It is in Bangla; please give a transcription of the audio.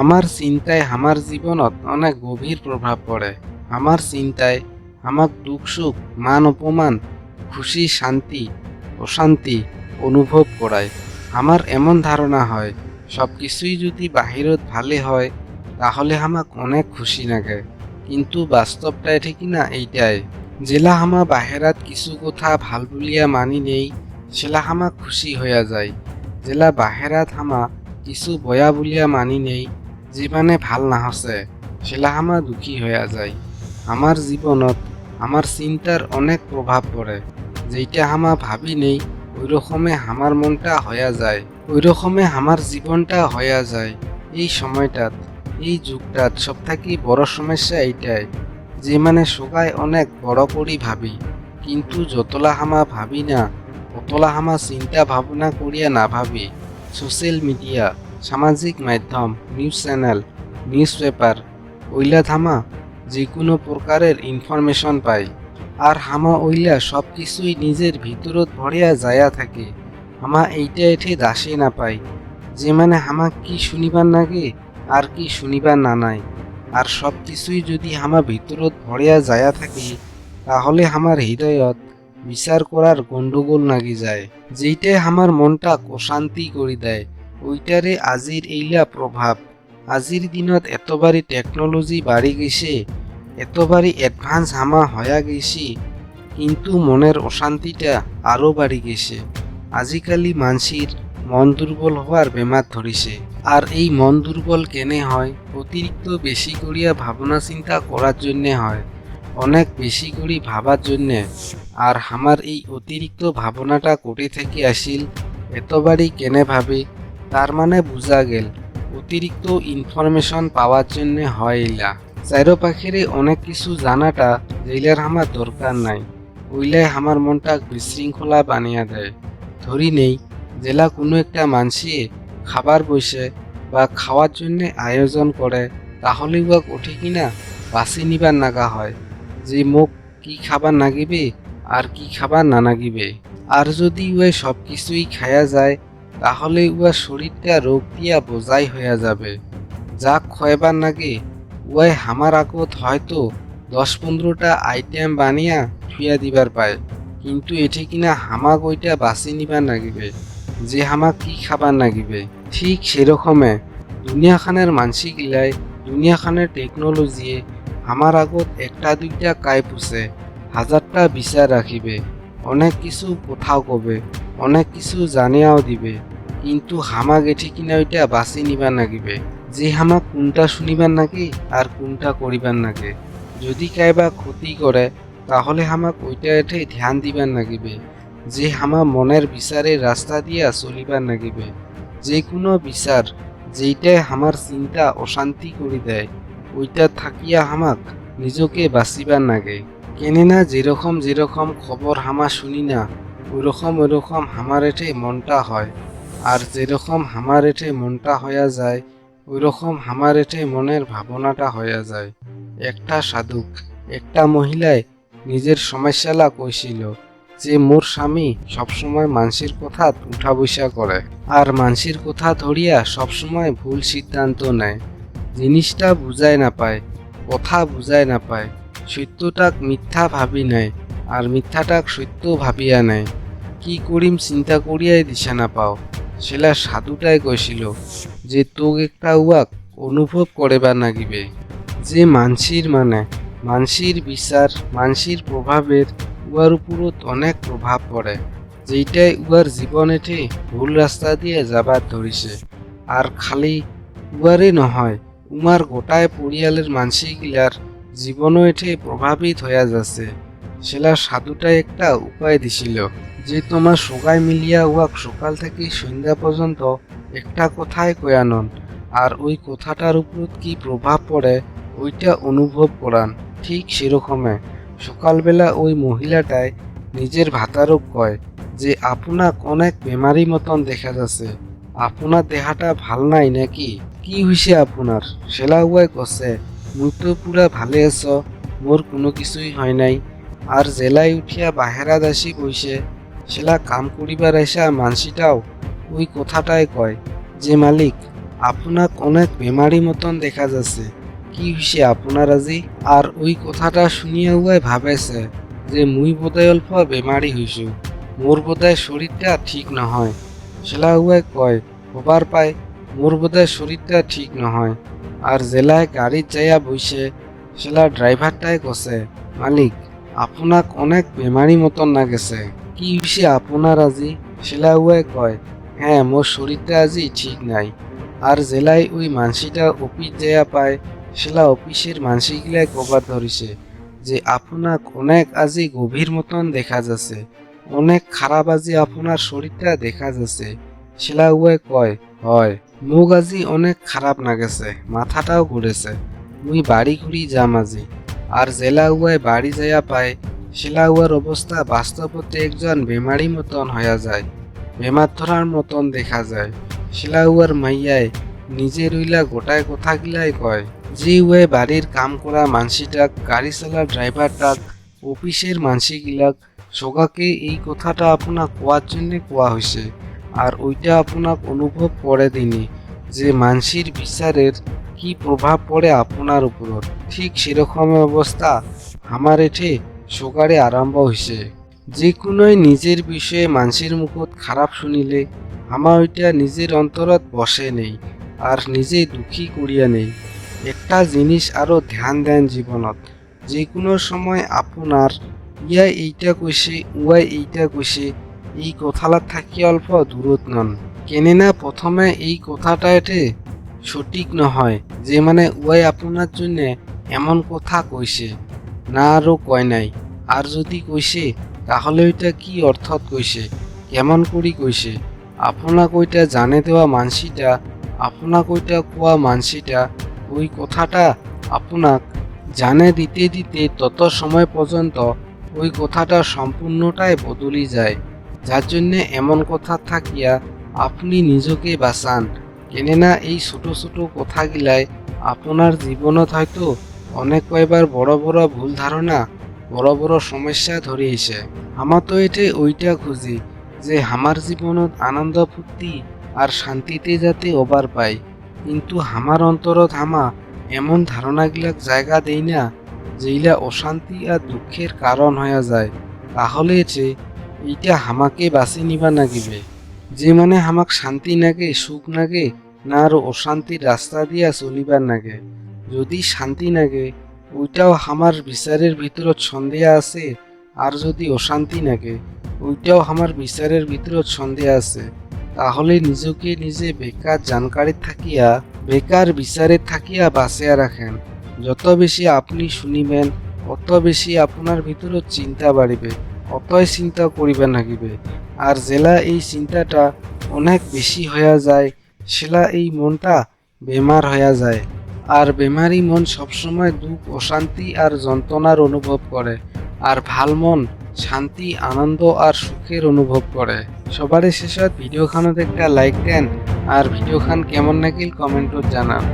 আমার চিন্তায় আমার জীৱনত অনেক গভীর প্রভাব পড়ে আমার চিন্তায় আমাক দুঃখ, সুখ, মান অপমান খুশি শান্তি, অশান্তি অনুভব করায় আমার এমন ধারণা হয়, সব কিছুই যদি বাহিৰত ভালে হয়, তাহলে আমাক অনেক খুশি লাগে কিন্তু বাস্তবটাই ঠিক না এইটাই। জেলা হামা বাহেরাত কিছু কথা ভালো বুলিয়া মানি নেই, সেলা হামা খুশি হইয়া যায়। জেলা বাহেরাত হামা কিছু বয়া বুলিয়া মানি নেই যে মানে ভালো নাহছে সেলা হামা দুঃখী হইয়া যায়। আমার জীবনত আমার চিন্তার অনেক প্রভাব পড়ে যেইটা হামা ভাবি নেই ওই রকমে আমার মনটা হইয়া যায় ওই রকমে আমার জীবনটা হইয়া যায়। এই সময়টাত, এই যুগটাত সব থাকি বড় সমস্যা এইটাই যে মানে সবাই অনেক বড় করি ভাবি, কিন্তু যতলা হামা ভাবি না অতলা হামা চিন্তা ভাবনা করিয়া না ভাবি সোশ্যাল মিডিয়া সামাজিক মাধ্যম নিউজ চ্যানেল নিউজ পেপার ওইলা থামা যে কোনো প্রকারের ইনফরমেশন পাই আর হামা ওইলা সব কিছুই নিজের ভিতরত ভরিয়া যায়া থাকে। হামা এইটা এঠে দাসে না পাই যে মানে হামা কি শুনিবার নাগে, আর কি শুনিবার না নাই। আর সব কিছুই যদি হামা ভিতরত ভরিয়া যায়া থাকে, তাহলে আমার হৃদয়ত বিচার করার গণ্ডগোল নাগি যায়, যেইটাই আমার মনটা অশান্তি করে দেয়। ওইটারে আজির এইলা প্রভাব আজির দিনত এতবারই টেকনোলজি বাড়ি গেছে এতবারই অ্যাডভান্স হামা হয়া গেছি, কিন্তু মনের অশান্তিটা আরও বাড়ি গেছে। আজিকালি মানসির মন দুর্বল হওয়ার বেমার ধরিছে আর এই মন দুর্বল কেনে হয়? অতিরিক্ত বেশি করিয়া ভাবনা চিন্তা করার জন্যে হয়। অনেক বেশি করি ভাবার জন্যে। আর আমার এই অতিরিক্ত ভাবনাটা কোটে থেকে আসিল এতবারই কেনে ভাবে? তার মানে বুঝা গেল, অতিরিক্ত ইনফরমেশন পাওয়ার জন্য হয় এইলা চারোপাখেরে অনেক কিছু জানাটা যেইলার আমার দরকার নাই। ওইলাই আমার মনটা বিশৃঙ্খলা বানিয়ে দেয়। ধরি নেই, জেলা কোনো একটা মানসিয়ে খাবার বসে বা খাওয়ার জন্য আয়োজন করে তাহলে উয়াক উঠে কিনা বাছি নিবার নাগা হয়। যে মোক কি খাবার নাগিবে আর কি খাবার না নাগিবে। আর যদি উয়ে সব কিছুই খায়া যায় তাহলে উয়ার শরীরটা রোগ দিয়া বোঝাই হইয়া যাবে। যাক খয়বার নাগে উয়াই হামার আগত হয়তো দশ পনেরোটা আইটেম বানিয়া থুইয়া দিবার পায়, কিন্তু এটি কিনা হামাক ওইটা বাছি নিবার নাগিবে, যে হামাক কি খাবার নাগিবে। ঠিক সেরকমে দুনিয়াখানের মানসি গিলাই দুনিয়াখানের টেকনোলজিয়ে আমার আগত একটা দুইটা কাই পুষে হাজারটা বিচার রাখিবে, অনেক কিছু কোথাও কবে। অনেক কিছু জানিয়াও দিবে, কিন্তু হামাক এটি কিনা ওইটা বাছি নিবার নাগিবে। যে হামাক কোনটা শুনিবার নাকি আর কোনটা করিবার নাগে। যদি কাইবা ক্ষতি করে, তাহলে হামাক ওইটা এঠে ধ্যান দিবার নাগিবে। যে হামা মনের বিচারের রাস্তা দিয়া চলিবার নাগিবে। যে কোনো বিচার যেইটাই আমার চিন্তা অশান্তি করে দেয়, ওইটা থাকিয়া হামাক নিজকে বাঁচিবার নাগে। কেননা যেরকম যেরকম খবর হামা শুনি না ওইরকম ওইরকম হামার এঠে মনটা হয়। আর যেরকম হামার এঠে মনটা হইয়া যায়, ওইরকম হামার এঠে মনের ভাবনাটা হইয়া যায়। একটা সাধুক, একটা মহিলায় নিজের সমস্যালা কইছিল যে, মোর স্বামী সবসময় মানসির কথা উঠা বৈশা করে আর মানসির কথা ধরিয়া সবসময় ভুল সিদ্ধান্ত নেয়। জিনিসটা বুঝায় না পায়, কথা বুঝায় না পায় সত্যটাক মিথ্যা ভাবি নেয় আর মিথ্যাটাক সত্য ভাবিয়া নেয়। কি করিম চিন্তা করিয়াই দিশা না পাও। সেলা সাধুটাই কৈছিল যে তোক একটা উয়াক অনুভব করেবার নাগিবে। যে মানসির মানে মানসির বিচার, মানসির প্রভাবের উয়ার উপরত অনেক প্রভাব পড়ে। যেইটাই উয়ার জীবনেতে ভুল রাস্তা দিয়ে যাবার ধরিছে। আর খালি উয়ারে নহয়, উমার গোটায় পরিয়ালের মানসিকগিলার জীবনও এঠে প্রভাবিত হইয়া যাচ্ছে। সেলা সাধুটা একটা উপায় দিছিল, যে তোমার সবাই মিলিয়া উয়াক সকাল থেকে সন্ধ্যা পর্যন্ত একটা কথাই কয়ানন আর ওই কথাটার উপর কি প্রভাব পড়ে, ওইটা অনুভব করান, ঠিক সেরকমে। সকালবেলা ওই মহিলাটায় নিজের ভাতারও কয়, যে আপনাক অনেক বেমারি মতন দেখা যাচ্ছে, আপনার দেহাটা ভালো নাই নাকি? কি হইছে আপনার? সেলা উয়াই কছে মুই তো পুরা ভালে আছ, মোর কোনো কিছুই হয় নাই। আর জেলায় উঠিয়া বাহেরাত আসি কইছে সেলা কাম করিবার আইসা মানসিটাও ওই কথাটাই কয়, যে মালিক আপনাক অনেক বেমারি মতন দেখা যাচ্ছে, কি হইছে আপনার আজি? আর ওই কথাটা শুনিয়া উয়াই ভাবেছে যে মুই বোধহয় অল্প বেমারি হইছু, মোর বোধহয় শরীরটা ঠিক নহয়। সেলা উয়াই কয়, হবার পায়, মোর বোধহয় শরীরটা ঠিক নহয়। আর জেলায় গাড়িত যাইয়া বইছে সেলা ড্রাইভারটাই কছে মালিক আপনাক অনেক বেমারি মতন লাগেছে কি হইছে আপনার আজি? সেলা উয়াই কয় হ্যাঁ মোর শরীরটা আজি ঠিক নাই। আর জেলায় ওই মানসিটা অফিস যাইয়া পায় সেলা অফিসের মানসিগুলাই কবার ধরিছে যে আপনাক অনেক আজি গভীর মতন দেখা যাচ্ছে। অনেক খারাপ আজি আপনার শরীরটা দেখা যাচ্ছে। সেলা উয়াই কয়, হয়, মোক আজি অনেক খারাপ লাগেছে মাথাটাও ঘুরেছে মুই বাড়ি ঘুরি যাম আজি। আর জেলা উয়াই বাড়ি যাইয়া পায়। সেলা উয়ার অবস্থা বাস্তবতে একজন বেমারি মতন হইয়া যায়। বেমার ধরার মতন দেখা যায়। সেলা উয়ার মাইয়ায় নিজে রইলা গোটায় কথাগিলাই কয়, যে উয়ে বাড়ির কাম করা মানসিটাক, গাড়ি চালা ড্রাইভারটাক অফিসের মানসিগিলাক সগাকে এই কথাটা আপনাক কোয়ার জন্য কোয়া হয়েছে আর ওইটা আপনাক অনুভব করে দিনি, যে মানসির বিচারের কি প্রভাব পড়ে আপনার উপর? ঠিক সেরকম অবস্থা আমার এঠে সকারে আরম্ভ হয়েছে যে কোনোই নিজের বিষয়ে মানসির মুখত খারাপ শুনিলে আমার ওইটা নিজের অন্তরত বসে নেই আর নিজে দুঃখী করিয়া নেই। একটা জিনিস আরও ধ্যান দেন জীবনত। যে কোনো সময় আপনার, ইয়া এইটা কইছে উয়াই এইটা কইছে, এই কথালা থাকি অল্প দূরত নন। কেননা প্রথমে এই কথাটা এটে সঠিক নহয় যে মানে উয়াই আপনার জন্য এমন কথা কইছে, না আরও কয় নাই। আর যদি কইছে, তাহলে ওইটা কি অর্থত কইছে, কেমন করি কইছে? আপনাক ওইটা জানে দেওয়া মানসিটা, আপনাক ওইটা কোয়া মানসিটা, ওই কথাটা আপনাক জানে দিতে দিতে তত সময় পর্যন্ত ওই কথাটা সম্পূর্ণটাই বদলি যায়। যার জন্যে এমন কথা থাকিয়া আপনি নিজকে বাঁচান। কেননা এই ছোট ছোট কথাগিলাই আপনার জীবনত হয়তো অনেক কয়বার বড় বড় ভুল ধারণা, বড় বড় সমস্যা ধরিয়েছে আমার তো এটে ওইটা খুঁজি যে আমার জীবনত আনন্দ, ফুর্তি আর শান্তিতে যাতে ওবার পাই। কিন্তু আমার অন্তরত হামা এমন ধারণাগিলাক জায়গা দেই না যেইলা অশান্তি আর দুঃখের কারণ হয়ে যায়। তাহলে যে এইটা হামাকে বাঁচি নিবা নাগিবে। যে মানে হামাক শান্তি নাগে, সুখ নাগে, না আরও অশান্তির রাস্তা দিয়া চলিবার নাগে। যদি শান্তি নাগে, ওইটাও আমার বিচারের ভিতৰত সন্দেহ আছে, আর যদি অশান্তি নাগে, ওইটাও আমার বিচারের ভিতৰত সন্দেহ আছে। তাহলে নিজকে নিজে বেকার জানকারি থাকিয়া, বেকার বিচারে থাকিয়া বাঁচিয়া রাখেন। যত বেশি আপনি শুনিবেন, অত বেশি আপনার ভিতৰত চিন্তা বাড়িবে, অতই চিন্তা করিবে নাগিবে আর জেলা এই চিন্তাটা অনেক বেশি হইয়া যায় সেলা এই মনটা বেমার হইয়া যায়। আর বেমারি মন সবসময় দুঃখ, অশান্তি আর যন্ত্রণার অনুভব করে। আর ভালো মন শান্তি, আনন্দ আর সুখের অনুভব করে। সবারই শেষত ভিডিওখানত একটা লাইক দেন, আর ভিডিওখান কেমন লাগিল কমেন্টত জানান।